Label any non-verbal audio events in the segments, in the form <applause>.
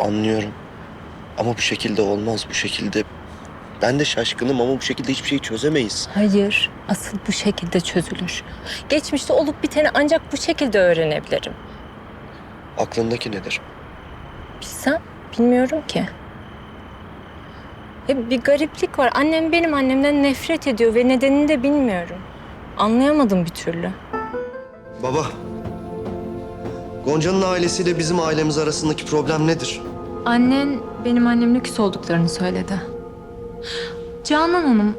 Anlıyorum. Ama bu şekilde olmaz. Bu şekilde ben de şaşkınım ama bu şekilde hiçbir şey çözemeyiz. Hayır, asıl bu şekilde çözülür. Geçmişte olup biteni ancak bu şekilde öğrenebilirim. Aklındaki nedir? Bilsem, bilmiyorum ki. E, bir gariplik var. Annem benim annemden nefret ediyor ve nedenini de bilmiyorum. Anlayamadım bir türlü. Baba. Gonca'nın ailesiyle bizim ailemiz arasındaki problem nedir? Annen benim annemle küs olduklarını söyledi. Canan Hanım,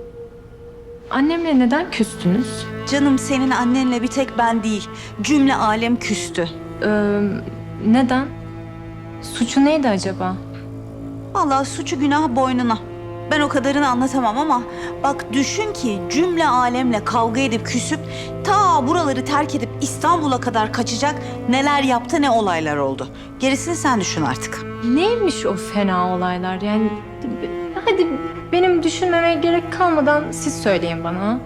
annemle neden küstünüz? Canım senin annenle bir tek ben değil. Cümle alem küstü. Ee, neden? Suçu neydi acaba? Vallahi suçu günah boynuna. Ben o kadarını anlatamam ama bak düşün ki cümle alemle kavga edip küsüp ta buraları terk edip İstanbul'a kadar kaçacak neler yaptı ne olaylar oldu. Gerisini sen düşün artık. Neymiş o fena olaylar? Yani hadi benim düşünmeme gerek kalmadan siz söyleyin bana.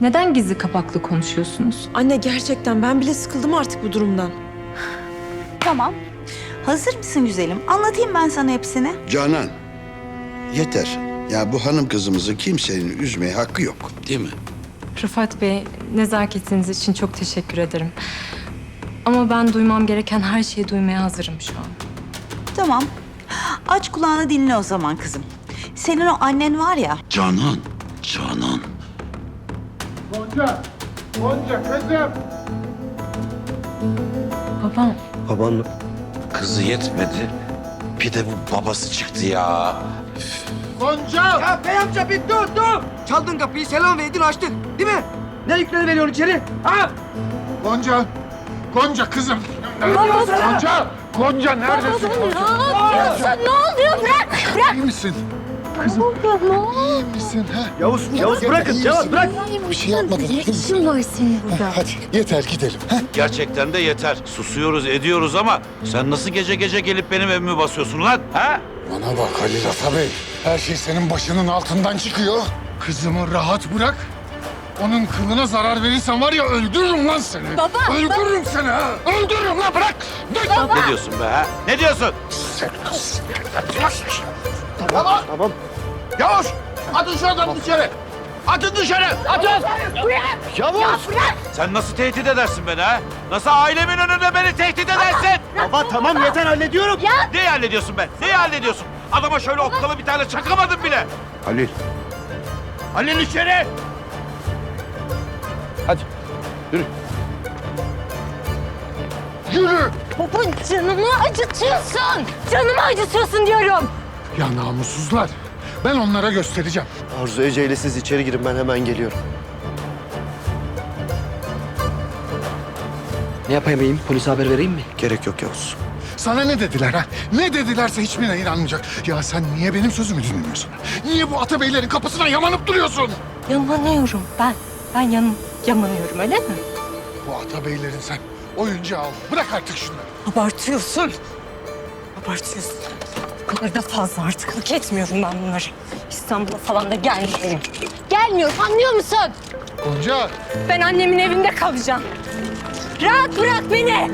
Neden gizli kapaklı konuşuyorsunuz? Anne gerçekten ben bile sıkıldım artık bu durumdan. Tamam. Hazır mısın güzelim? Anlatayım ben sana hepsini. Canan, yeter. Ya bu hanım kızımızı kimsenin üzmeye hakkı yok. Değil mi? Rıfat Bey, nezaketiniz için çok teşekkür ederim. Ama ben duymam gereken her şeyi duymaya hazırım şu an. Tamam. Aç kulağını dinle o zaman kızım. Senin o annen var ya, Canan, Canan. Gonca, Gonca kızım. Babam, Baban mı? Kızı yetmedi. Bir de bu babası çıktı ya. Gonca. Ya bey amca bir dur dur. Çaldın kapıyı selam verdin açtık değil mi? Ne yükleri veriyorsun içeri? Ha? Gonca. Gonca kızım. Neredesin? Gonca. Gonca neredesin? Gonca. ne oluyor? Bırak, bırak. İyi misin? Kızım. İyi misin? Ha? Yavuz, Yavuz bırakın. Yavuz bırak. Bir şey yapmadın. Ne işin var senin burada? Hadi yeter gidelim. Ha? Gerçekten de yeter. Susuyoruz, ediyoruz ama sen nasıl gece gece gelip benim evimi basıyorsun lan? Ha? Bana bak Ali Rafa Bey. Her şey senin başının altından çıkıyor. Kızımı rahat bırak. Onun kılına zarar verirsen var ya öldürürüm lan seni. Baba, Öldürürüm seni ha. Öldürürüm lan bırak. Dur. Ne diyorsun be ha? Ne diyorsun? Sen kız. Tamam. Tamam. Yavuz. Atın şu adamı dışarı. Atın dışarı. Atın. Yavuz. Sen nasıl tehdit edersin beni ha? Nasıl ailemin önünde beni tehdit edersin? Baba tamam yeter hallediyorum. Neyi hallediyorsun be? Neyi hallediyorsun? Adama şöyle okkalı bir tane çakamadın bile. Halil. Halil içeri. Yürü. Baba canımı acıtıyorsun. Canımı acıtıyorsun diyorum. Ya namussuzlar. Ben onlara göstereceğim. Arzu Ece ile siz içeri girin ben hemen geliyorum. Ne yapayım? Polise haber vereyim mi? Gerek yok Yavuz. Sana ne dediler ha? Ne dedilerse hiçbirine inanmayacak. Ya sen niye benim sözümü dinlemiyorsun? Niye bu Atabeylerin kapısına yamanıp duruyorsun? Yamanıyorum ben. Ben yan, yamanıyorum öyle mi? Bu Atabeylerin sen oyuncağı al. Bırak artık şunları. Abartıyorsun. Abartıyorsun. Kadar da fazla artık. Hak etmiyorum ben bunları. İstanbul'a falan da gelmiyorum. Gelmiyorum anlıyor musun? Gonca. Ben annemin evinde kalacağım. Rahat bırak beni.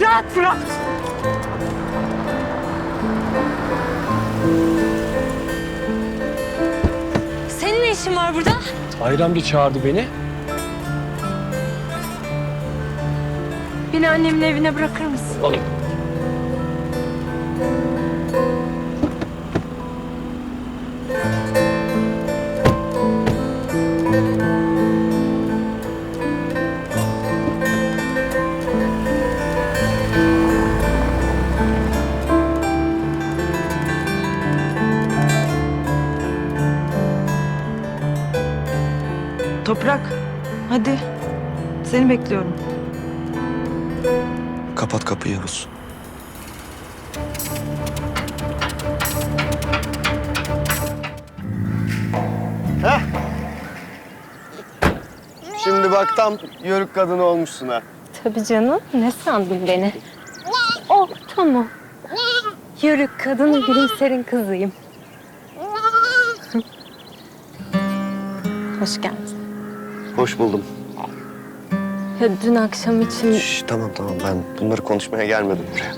Rahat bırak. Senin ne işin var burada? Bayramcı çağırdı beni. Beni annemin evine bırakır mısın? Toprak hadi. Seni bekliyorum. Kapat kapıyı Yavuz. Şimdi bak tam yörük kadını olmuşsun ha. Tabii canım. Ne sandın beni? Oh tamam. Yörük kadın gülümserin kızıyım. Hoş geldin. Hoş buldum. Ya dün akşam için... Şş, tamam tamam ben bunları konuşmaya gelmedim buraya.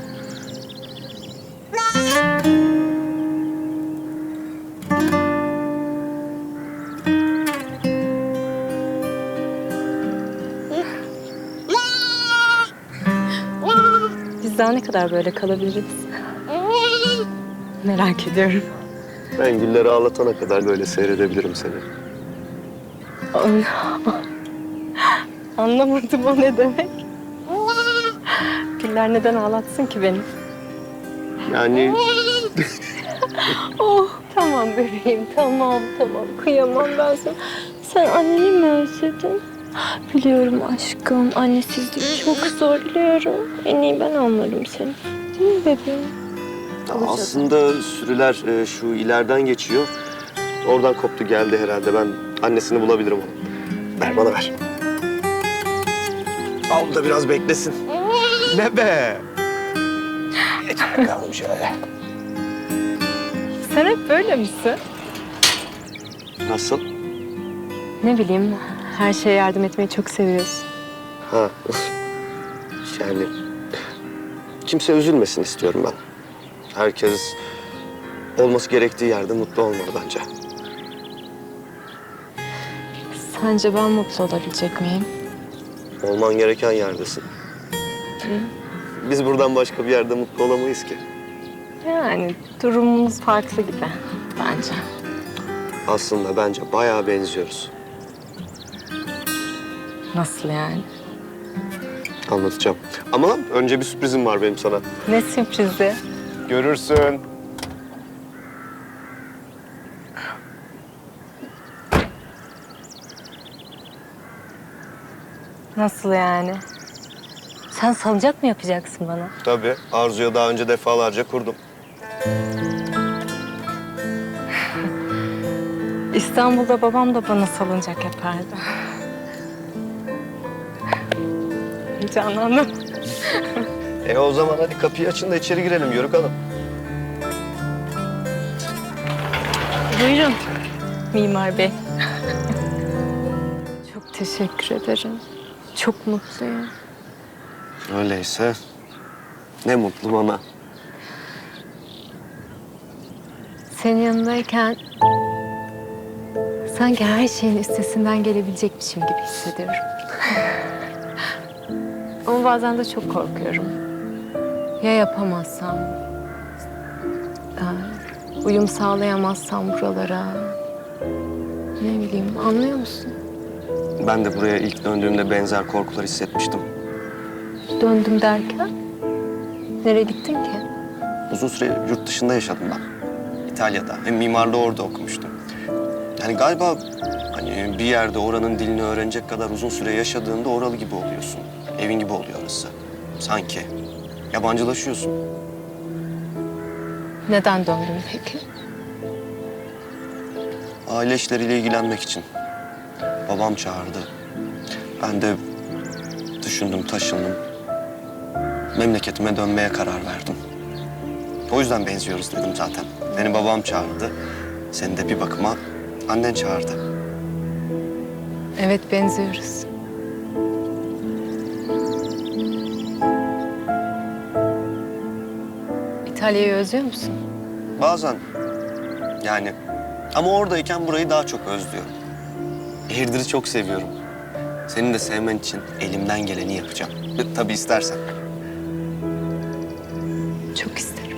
Biz daha ne kadar böyle kalabiliriz? Merak ediyorum. Ben gülleri ağlatana kadar böyle seyredebilirim seni. Anlamadım o ne demek. Güller neden ağlatsın ki beni? Yani Oh tamam bebeğim tamam tamam kıyamam ben sana. Sen anneni mi özledin? Biliyorum aşkım annesizlik çok zor biliyorum. En iyi ben anlarım seni. Değil mi bebeğim? aslında sürüler e, şu ileriden geçiyor. Oradan koptu geldi herhalde. Ben annesini bulabilirim onu. Ver bana ver. Al da biraz beklesin. Ne be? Geç bakalım şöyle. Sen hep böyle misin? Nasıl? Ne bileyim her şeye yardım etmeyi çok seviyorsun. Ha. yani kimse üzülmesin istiyorum ben. Herkes olması gerektiği yerde mutlu olmalı bence. Sence ben mutlu olabilecek miyim? Olman gereken yerdesin. Biz buradan başka bir yerde mutlu olamayız ki. Yani durumumuz farklı gibi bence. Aslında bence bayağı benziyoruz. Nasıl yani? Anlatacağım. Ama önce bir sürprizim var benim sana. Ne sürprizi? Görürsün. Nasıl yani? Sen salıncak mı yapacaksın bana? Tabii. Arzu'ya daha önce defalarca kurdum. <sighs> İstanbul'da babam da bana salıncak yapardı. <sighs> Canlandım. E o zaman hadi kapıyı açın da içeri girelim Yörük Hanım. Buyurun Mimar Bey. <laughs> Çok teşekkür ederim. Çok mutluyum. Öyleyse ne mutlu bana. Senin yanındayken sanki her şeyin üstesinden gelebilecekmişim gibi hissediyorum. <laughs> Ama bazen de çok korkuyorum. Ya yapamazsam? Uyum sağlayamazsam buralara? Ne bileyim anlıyor musun? Ben de buraya ilk döndüğümde benzer korkular hissetmiştim. Döndüm derken? Nereye gittin ki? Uzun süre yurt dışında yaşadım ben. İtalya'da. Hem mimarlığı orada okumuştum. Yani galiba hani bir yerde oranın dilini öğrenecek kadar uzun süre yaşadığında oralı gibi oluyorsun. Evin gibi oluyor orası. Sanki. Yabancılaşıyorsun. Neden döndün peki? Aile işleriyle ilgilenmek için. Babam çağırdı. Ben de düşündüm, taşındım. Memleketime dönmeye karar verdim. O yüzden benziyoruz dedim zaten. Beni babam çağırdı. Seni de bir bakıma annen çağırdı. Evet benziyoruz. İtalya'yı özlüyor musun? Bazen yani ama oradayken burayı daha çok özlüyorum. Eğirdir'i çok seviyorum. Senin de sevmen için elimden geleni yapacağım. E, Tabii istersen. Çok isterim.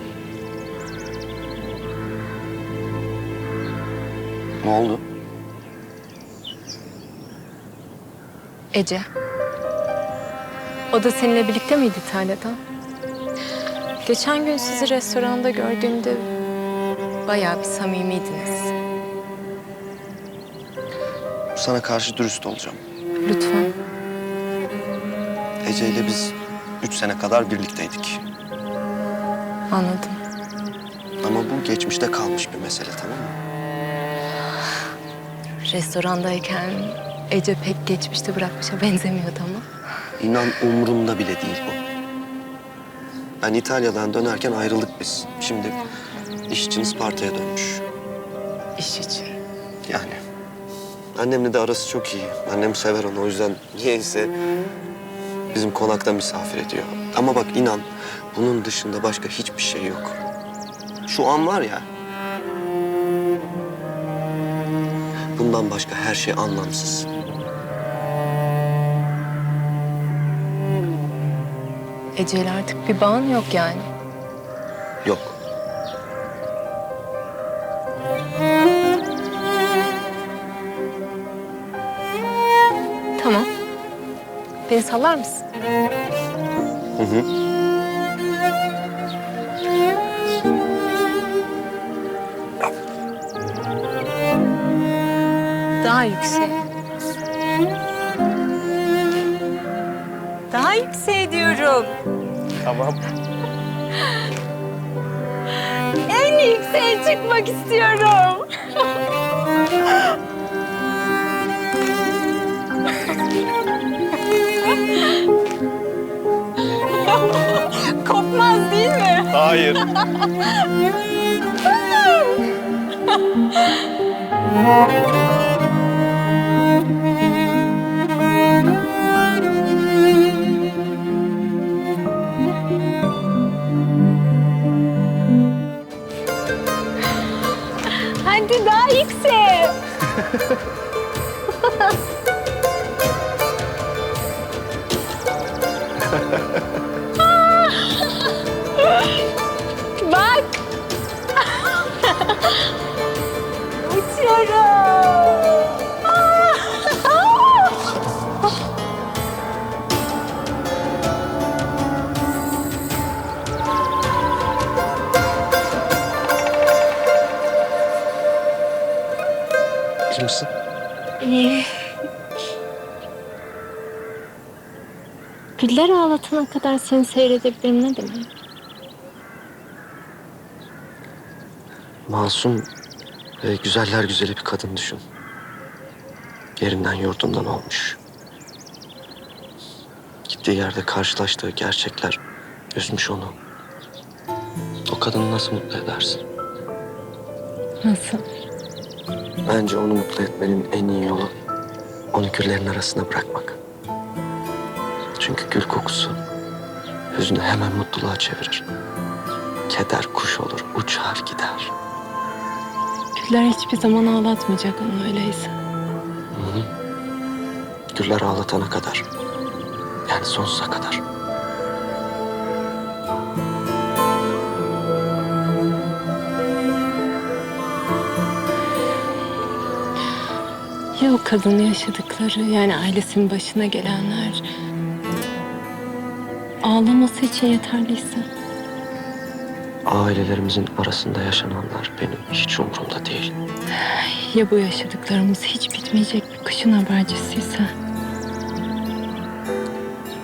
Ne oldu? Ece. O da seninle birlikte miydi İtalya'da? Geçen gün sizi restoranda gördüğümde bayağı bir samimiydiniz. Sana karşı dürüst olacağım. Lütfen. Ece ile biz üç sene kadar birlikteydik. Anladım. Ama bu geçmişte kalmış bir mesele tamam mı? Restorandayken Ece pek geçmişte bırakmışa benzemiyordu ama. İnan umurumda bile değil bu. Ben İtalya'dan dönerken ayrıldık biz. Şimdi iş için Isparta'ya dönmüş. İş için. Yani. Annemle de arası çok iyi. Annem sever onu o yüzden niyeyse bizim konakta misafir ediyor. Ama bak inan bunun dışında başka hiçbir şey yok. Şu an var ya. Bundan başka her şey anlamsız. Ece'yle artık bir bağın yok yani. Yok. Beni sallar mısın? Hı hı. Daha yüksek. Daha yüksek diyorum. Tamam. En yükseğe çıkmak istiyorum. Hayır. <laughs> Uçuyorum. Kimsin? Güller ağlatana kadar seni seyredebilirim ne demek? Masum ve güzeller güzeli bir kadın düşün. Yerinden yurdundan olmuş. Gittiği yerde karşılaştığı gerçekler üzmüş onu. O kadını nasıl mutlu edersin? Nasıl? Bence onu mutlu etmenin en iyi yolu onu güllerin arasına bırakmak. Çünkü gül kokusu hüznü hemen mutluluğa çevirir. Keder kuş olur, uçar gider. Güller hiçbir zaman ağlatmayacak onu öyleyse. Güller ağlatana kadar. Yani sonsuza kadar. Ya o kadının yaşadıkları yani ailesinin başına gelenler ağlaması için yeterliyse. Ailelerimizin arasında yaşananlar benim hiç umurumda değil. Ya bu yaşadıklarımız hiç bitmeyecek bir kışın habercisiyse.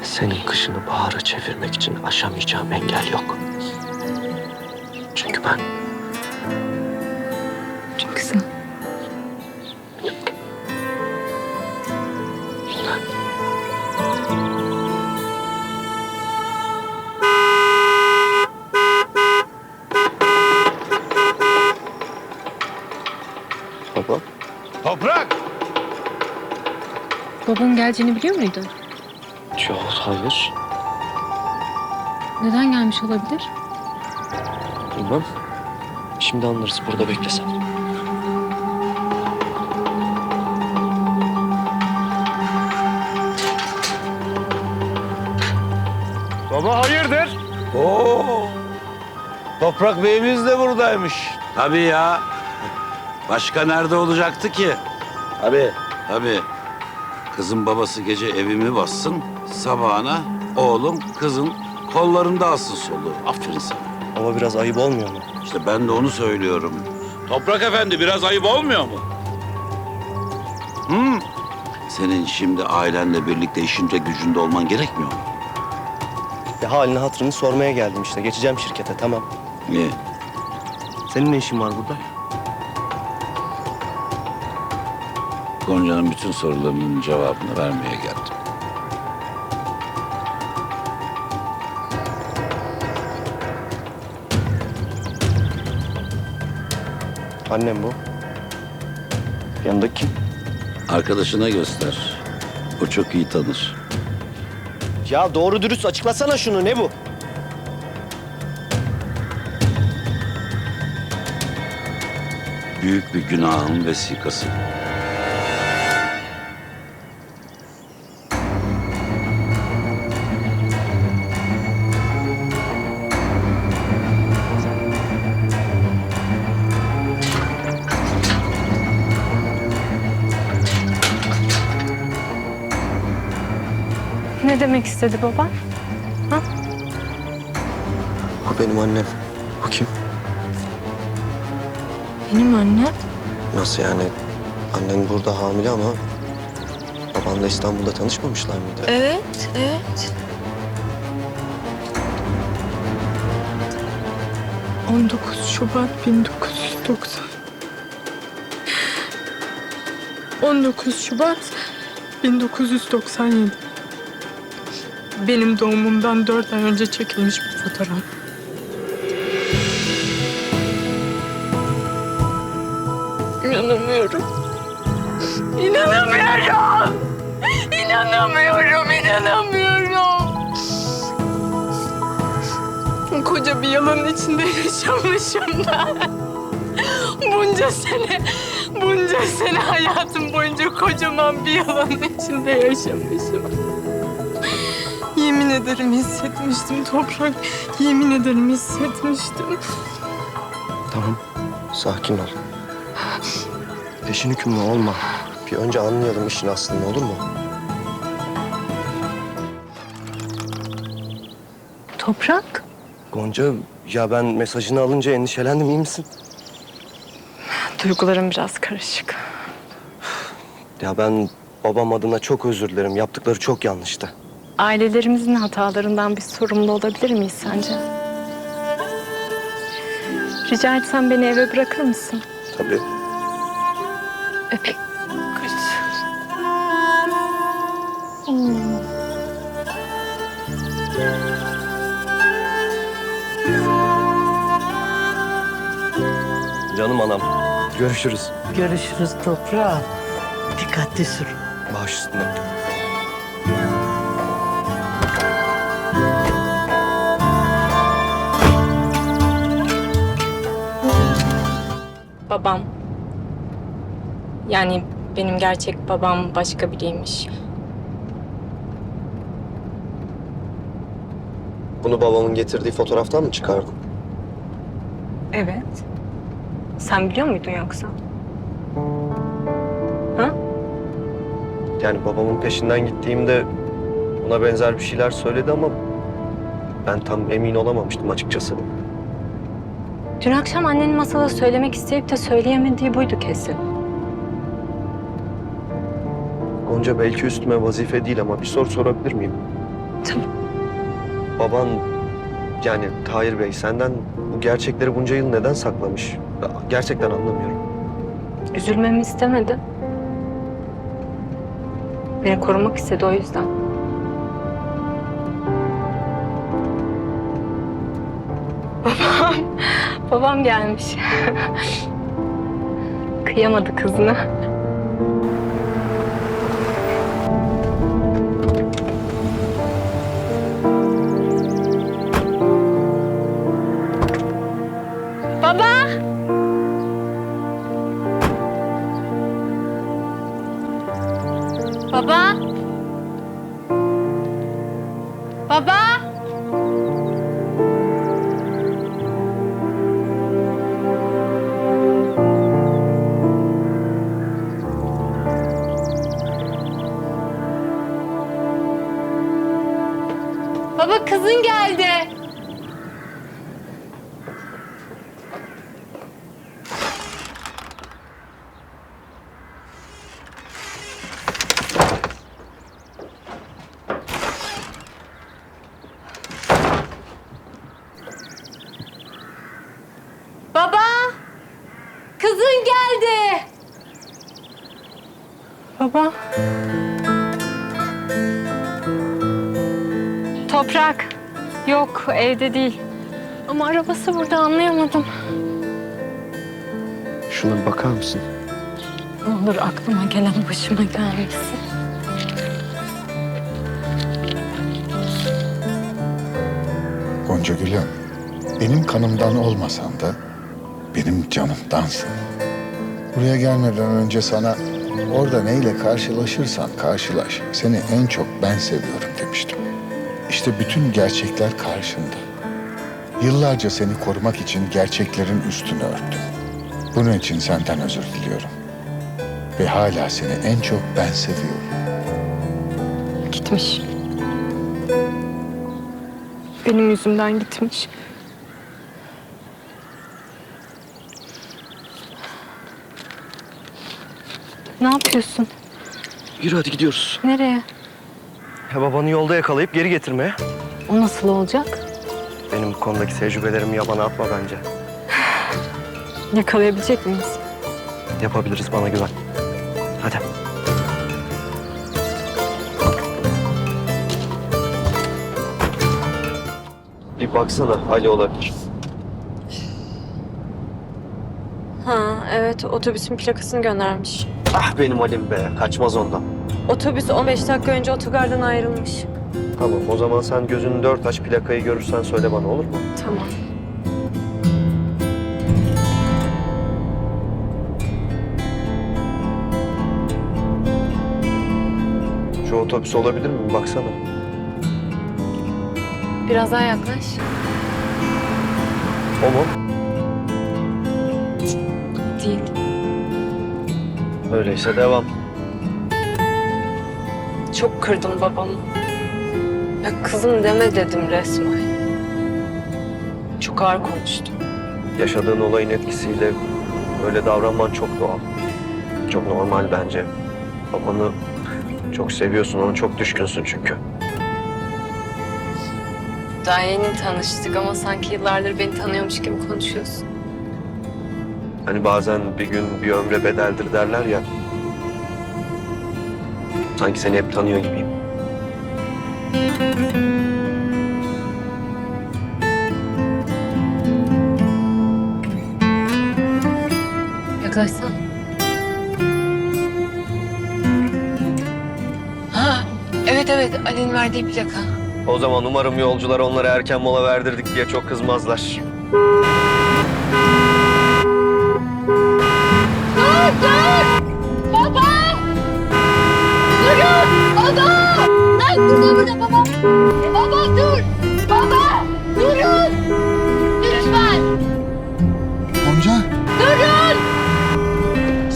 Senin kışını bahara çevirmek için aşamayacağım engel yok. Çünkü ben geleceğini biliyor muydun? yok hayır Neden gelmiş olabilir? bilmem. Şimdi anlarız burada beklesem. Baba hayırdır? Oo. Toprak Bey'imiz de buradaymış. Tabii ya. Başka nerede olacaktı ki? Tabii. Tabii. Kızın babası gece evimi bassın. Sabahına oğlum kızın kollarında alsın soluğu. Aferin sana. Ama biraz ayıp olmuyor mu? İşte ben de onu söylüyorum. Toprak Efendi biraz ayıp olmuyor mu? Hı? Senin şimdi ailenle birlikte işinde gücünde olman gerekmiyor mu? Ya halini hatırını sormaya geldim işte. Geçeceğim şirkete tamam. Niye? Senin ne işin var burada? Gonca'nın bütün sorularının cevabını vermeye geldim. Annem bu. Yanındaki kim? Arkadaşına göster. O çok iyi tanır. Ya doğru dürüst açıklasana şunu. Ne bu? Büyük bir günahın vesikası. Demek istedi baba? Bu benim annem. Bu kim? Benim annem. Nasıl yani? Annen burada hamile ama babanla İstanbul'da tanışmamışlar mıydı? Evet, evet. 19 Şubat 1990. 19 Şubat 1997. Benim doğumumdan dört ay önce çekilmiş bir fotoğraf. İnanamıyorum. İnanamıyorum. İnanamıyorum, inanamıyorum. Koca bir yalanın içinde yaşamışım ben. Bunca sene, bunca sene hayatım boyunca kocaman bir yalanın içinde yaşamışım. Yemin ederim hissetmiştim toprak. Yemin ederim hissetmiştim. Tamam. Sakin ol. Peşin hükümlü olma. Bir önce anlayalım işin aslını olur mu? Toprak? Gonca ya ben mesajını alınca endişelendim iyi misin? Duygularım biraz karışık. Ya ben babam adına çok özür dilerim. Yaptıkları çok yanlıştı. Ailelerimizin hatalarından biz sorumlu olabilir miyiz sence? Rica etsem beni eve bırakır mısın? Tabii. Öpeyim. Kaç. Canım anam. Görüşürüz. Görüşürüz toprağım. Dikkatli sür. Baş üstüne. Babam. Yani benim gerçek babam başka biriymiş. Bunu babamın getirdiği fotoğraftan mı çıkardın? Evet. Sen biliyor muydun yoksa? Yani babamın peşinden gittiğimde ona benzer bir şeyler söyledi ama ben tam emin olamamıştım açıkçası. Dün akşam annenin masada söylemek isteyip de söyleyemediği buydu kesin. Gonca belki üstüme vazife değil ama bir soru sorabilir miyim? Tabii. Baban yani Tahir Bey senden bu gerçekleri bunca yıl neden saklamış? Gerçekten anlamıyorum. Üzülmemi istemedi. Beni korumak istedi o yüzden. Babam gelmiş. <laughs> Kıyamadı kızına. Baba. Toprak. Yok, evde değil. Ama arabası burada anlayamadım. Şuna bir bakar mısın? Ne olur aklıma gelen başıma gelmesin. Gonca Gül'üm, benim kanımdan olmasan da benim canımdansın. Buraya gelmeden önce sana orada neyle karşılaşırsan karşılaş. Seni en çok ben seviyorum demiştim. İşte bütün gerçekler karşında. Yıllarca seni korumak için gerçeklerin üstünü örttüm. Bunun için senden özür diliyorum. Ve hala seni en çok ben seviyorum. Gitmiş. Benim yüzümden gitmiş. Ne yapıyorsun? Yürü hadi gidiyoruz. Nereye? Ya babanı yolda yakalayıp geri getirmeye. O nasıl olacak? Benim bu konudaki tecrübelerimi yabana atma bence. <sighs> Yakalayabilecek miyiz? Yapabiliriz bana güven. Hadi. Bir baksana Ali olabilir. Ha evet otobüsün plakasını göndermiş. Ah benim Halim be kaçmaz ondan. Otobüs 15 dakika önce otogardan ayrılmış. Tamam o zaman sen gözünü dört aç plakayı görürsen söyle bana olur mu? Tamam. Şu otobüs olabilir mi? Baksana. Biraz daha yaklaş. Öyleyse devam. Çok kırdım babamı. Ya kızım deme dedim resmen. Çok ağır konuştum. Yaşadığın olayın etkisiyle öyle davranman çok doğal. Çok normal bence. Babanı çok seviyorsun, ona çok düşkünsün çünkü. Daha yeni tanıştık ama sanki yıllardır beni tanıyormuş gibi konuşuyorsun. Hani bazen bir gün bir ömre bedeldir derler ya. Sanki seni hep tanıyor gibiyim. Yaklaşsana. Ha, evet evet Ali'nin verdiği plaka. O zaman umarım yolcular onlara erken mola verdirdik diye çok kızmazlar. Gonca.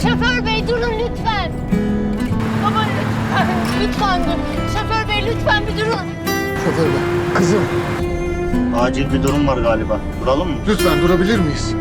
Şoför bey durun lütfen. Baba lütfen. Lütfen dur. Şoför bey lütfen bir durun. Şoför bey. Kızım. Acil bir durum var galiba. Duralım mı? Lütfen durabilir miyiz?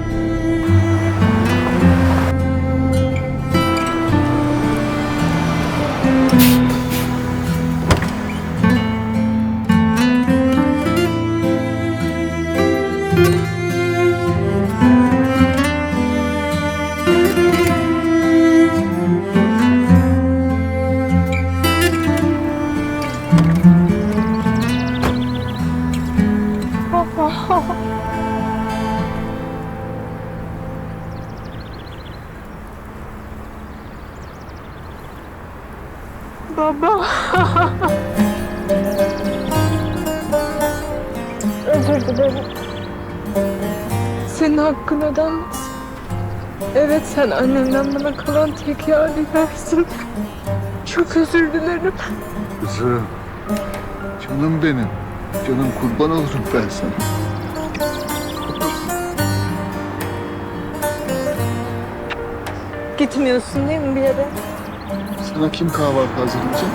Sen annemden bana kalan tek yadigarsın. Çok özür dilerim. Kızım. Canım benim. Canım kurban olurum ben sana. Gitmiyorsun değil mi bir yere? Sana kim kahvaltı hazırlayacak?